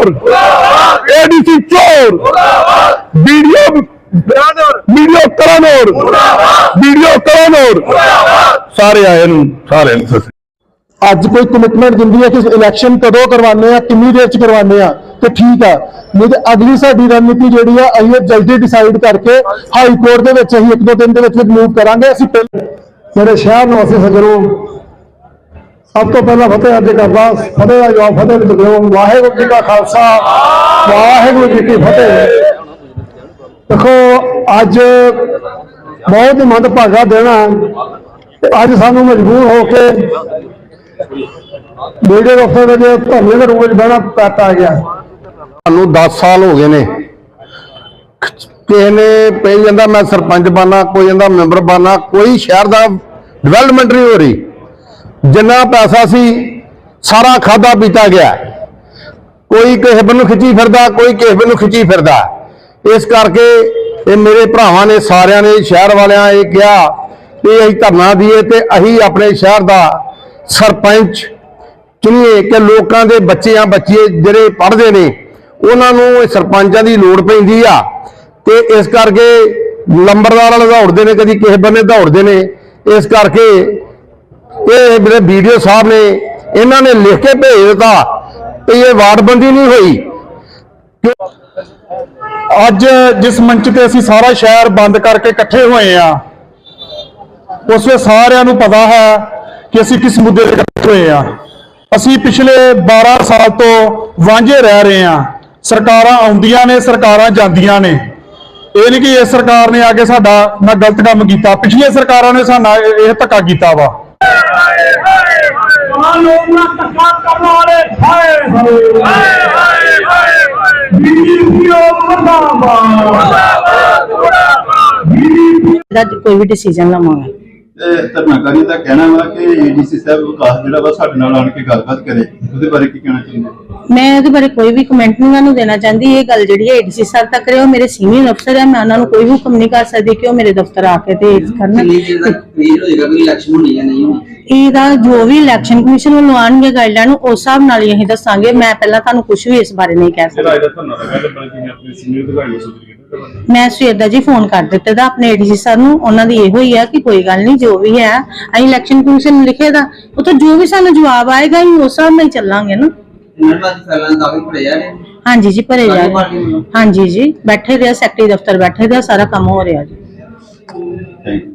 ਚੋਰ। ਏਡੀਸੀ ਚੋਰ। Video video ਕਰਾਨੋਰ ਵੀਡੀਓ ਕਰਾਨੋਰ ਸਾਰੇ ਆਏ ਨੂੰ, ਸਾਰੇ ਨੂੰ ਅੱਜ ਕੋਈ ਕਮਿਟਮੈਂਟ ਦਿੰਦੀ ਹੈ ਕਿ ਇਲੈਕਸ਼ਨ ਕਦੋਂ ਕਰਵਾਉਂਦੇ ਆ ਕਿੰਨੀ ਦੇਰ ਚ ਕਰਵਾਉਂਦੇ ਆ ਤੇ ਠੀਕ ਆ। ਨਹੀਂ ਤੇ ਅਗਲੀ ਸਾਡੀ ਰਣਨੀਤੀ ਜਿਹੜੀ ਆ, ਅਸੀਂ ਜਲਦੀ ਡਿਸਾਈਡ ਕਰਕੇ ਹਾਈ ਕੋਰਟ ਦੇ ਵਿੱਚ, ਅਸੀਂ ਇੱਕ ਦੋ ਦਿਨ ਦੇ ਵਿੱਚ ਮੂਵ ਕਰਾਂਗੇ। ਅਸੀਂ ਪਹਿਲੇ ਮੇਰੇ ਸ਼ਹਿਰ ਨਿਵਾਸੀ ਸੱਜਣੋ ਸਭ ਤੋਂ ਪਹਿਲਾਂ ਫਤਿਹ ਅੱਜ ਕਰਦਾ, ਫਤਿਹ ਦਾ ਜਵਾਬ ਫਤਿਹ ਵਿੱਚ ਦਿਓ। ਵਾਹਿਗੁਰੂ ਜੀ ਕਾ ਖਾਲਸਾ, ਵਾਹਿਗੁਰੂ ਜੀ ਕੀ ਫਤਿਹ। ਦੇਖੋ, ਅੱਜ ਬਹੁਤ ਹੀ ਮੰਦਭਾਗਾ ਦੇਣਾ ਅੱਜ ਸਾਨੂੰ ਮਜਬੂਰ ਹੋ ਕੇ ਮੀਡੀਆ ਦਫ਼ਤਰ ਦੇ ਵਿੱਚ ਧਰਨੇ ਦੇ ਰੂਪ ਵਿੱਚ ਬਹਿਣਾ ਪੈਤਾ ਆ ਗਿਆ। ਸਾਨੂੰ 10 ਸਾਲ ਹੋ ਗਏ ਨੇ। ਕਿਸੇ ਨੇ ਪਈ ਜਾਂਦਾ, ਮੈਂ ਸਰਪੰਚ ਬਾਨਾ ਕੋਈ ਜਾਂਦਾ ਮੈਂਬਰ ਬਾਨਾ ਕੋਈ ਸ਼ਹਿਰ ਦਾ ਡਿਵੈਲਪਮੈਂਟ ਨਹੀਂ ਹੋ ਰਹੀ। ਜਿੰਨਾ ਪੈਸਾ ਸੀ, ਸਾਰਾ ਖਾਦਾ ਪੀਤਾ ਗਿਆ। ਕੋਈ ਕਿਸੇ ਬੰਨੂ ਖਿੱਚੀ ਫਿਰਦਾ, ਕੋਈ ਕਿਸੇ ਬੰਨੂ ਖਿੱਚੀ ਫਿਰਦਾ। ਇਸ ਕਰਕੇ ਇਹ ਮੇਰੇ ਭਰਾਵਾਂ ਨੇ, ਸਾਰਿਆਂ ਨੇ, ਸ਼ਹਿਰ ਵਾਲਿਆਂ ਇਹ ਕਿਹਾ ਕਿ ਅਸੀਂ ਧਰਨਾ ਦਈਏ ਤੇ ਅਸੀਂ ਆਪਣੇ ਸ਼ਹਿਰ ਦਾ ਸਰਪੰਚ ਚੁਣੀਏ ਕਿ ਲੋਕਾਂ ਦੇ ਬੱਚੇ ਆ ਬੱਚੇ ਜਿਹੜੇ ਪੜ੍ਹਦੇ ਨੇ, ਉਹਨਾਂ ਨੂੰ ਇਹ ਸਰਪੰਚਾਂ ਦੀ ਲੋੜ ਪੈਂਦੀ ਆ। ਤੇ ਇਸ ਕਰਕੇ ਲੰਬਰਦਾਰ ਵਾਲੇ ਦੌੜਦੇ ਨੇ, ਕਦੀ ਕਿਸੇ ਬੰਨੇ ਦੌੜਦੇ ਨੇ। ਇਸ ਕਰਕੇ ਇਹ ਮੇਰੇ ਵੀਡੀਓ ਸਾਹਿਬ ਨੇ, ਇਹਨਾਂ ਨੇ ਲਿਖ ਕੇ ਭੇਜ ਦਿੱਤਾ ਕਿ ਇਹ ਵਾਰਡਬੰਦੀ ਨਹੀਂ ਹੋਈ। ਅੱਜ ਜਿਸ ਮੰਚ ਤੇ ਅਸੀਂ ਸਾਰਾ ਸ਼ਹਿਰ ਬੰਦ ਕਰਕੇ ਇਕੱਠੇ ਹੋਏ ਆ, ਉਸ ਵਿੱਚ ਸਾਰਿਆਂ ਨੂੰ ਪਤਾ ਹੈ ਕਿ ਅਸੀਂ ਕਿਸ ਮੁੱਦੇ ਤੇ ਇਕੱਠੇ ਹੋਏ ਆ। ਅਸੀਂ ਪਿਛਲੇ 12 ਸਾਲ ਤੋਂ ਵਾਂਝੇ ਰਹਿ ਰਹੇ ਆ। ਸਰਕਾਰਾਂ ਆਉਂਦੀਆਂ ਨੇ, ਸਰਕਾਰਾਂ ਜਾਂਦੀਆਂ ਨੇ। ਇਹ ਨਹੀਂ ਕਿ ਇਸ ਸਰਕਾਰ ਨੇ ਆ ਕੇ ਸਾਡਾ ਨਾ ਗਲਤ ਕੰਮ ਕੀਤਾ। ਪਿਛਲੀਆਂ ਸਰਕਾਰਾਂ ਨੇ ਸਾਡਾ ਇਹ ਧੱਕਾ ਕੀਤਾ ਵਾ। ਕਾਨੂੰਨ ਨਾਲ ਧੱਕਾ ਕਰਨ ਵਾਲੇ ਹਾਏ ਹਾਏ ਹਾਏ ਹਾਏ ਬੀਜੀਪੀਓ ਮਰਦਾਬਾਦ ਮਰਦਾਬਾਦ ਬੀਜੀਪੀ ਕੋਈ ਵੀ ਡਿਸੀਜਨ ਲਵਾਂਗੇ। ਤੇ ਧਰਨਾਕਾਰੀ ਦਾ ਕਹਿਣਾ ਵਾ ਕਿ ਏਡੀਸੀ ਸਾਹਿਬ ਵਿਕਾਸ ਜਿਹੜਾ ਵਾ ਸਾਡੇ ਨਾਲ ਆਣ ਕੇ ਗੱਲਬਾਤ ਕਰੇ, ਉਹਦੇ ਬਾਰੇ ਕੀ ਕਹਿਣਾ ਚਾਹੁੰਦੇ ਮੈਂ ਇਹਦੇ ਬਾਰੇ ਕੋਈ ਵੀ ਕਮੈਂਟ ਨਹੀਂ ਤੁਹਾਨੂੰ ਦੇਣਾ ਚਾਹੁੰਦੀ। ਇਹ ਗੱਲ ਜਿਹੜੀ ਹੈ ਏਡੀਸੀ ਸਾਹਿਬ ਤੱਕ ਰਹੇ ਉਹ ਮੇਰੇ ਸੀਨੀਅਰ ਅਫਸਰ ਹੈ। ਮੈਂ ਉਹਨਾਂ ਨੂੰ ਕੋਈ ਹੁਕਮ ਨਹੀਂ ਕਰ ਸਕਦੀ ਕਿ ਉਹ ਮੇਰੇ ਦਫ਼ਤਰ ਆ ਕੇ ਤੇ ਇਹ ਕਰਨ ਇਹਦਾ ਜੋ ਵੀ ਇਲੈਕਸ਼ਨ ਕਮਿਸ਼ਨ ਵੱਲੋਂ ਆਉਣਗੇ ਗਾਈਡਲਾਈਨ ਉਸ ਹਿਸਾਬ ਨਾਲ ਹੀ ਅਸੀਂ ਦੱਸਾਂਗੇ। ਮੈਂ ਪਹਿਲਾਂ ਤੁਹਾਨੂੰ ਕੁਝ ਵੀ ਇਸ ਬਾਰੇ ਨਹੀਂ ਕਹਿ ਸਕਦੀ। ਮੈਂ ਸਵੇਰ ਦਾ ਜੀ ਫੋਨ ਕਰ ਦਿੱਤੇ ਦਾ ਆਪਣੇ ਏਡੀਸੀ ਸਰ ਨੂੰ। ਉਹਨਾਂ ਦੀ ਇਹੋ ਹੀ ਆ ਕਿ ਕੋਈ ਗੱਲ ਨਹੀਂ ਜੋ ਵੀ ਹੈ ਅਸੀਂ ਇਲੈਕਸ਼ਨ ਕਮਿਸ਼ਨ ਨੂੰ ਲਿਖੇਦਾ ਉਹ ਤੋਂ ਜੋ ਵੀ ਸਾਨੂੰ ਜਵਾਬ ਆਏਗਾ ਅਸੀਂ ਉਸ ਹਿਸਾਬ ਨਾਲ ਹੀ ਚੱਲਾਂਗੇ ਨਾ। ਇਹਨਾਂ ਨੂੰ ਅੱਜ ਫੈਲਾਂ ਕਾਫੀ ਭਰੇ ਜਾ ਰਹੇ ਨੇ। ਹਾਂਜੀ ਜੀ ਭਰੇ ਜਾ। ਰਹੇ। ਹਾਂਜੀ ਜੀ ਬੈਠੇ ਆ, ਸੈਕਟਰੀ ਦਫ਼ਤਰ ਬੈਠੇ ਆ, ਸਾਰਾ ਕੰਮ ਹੋ ਰਿਹਾ ਜੀ। Thank you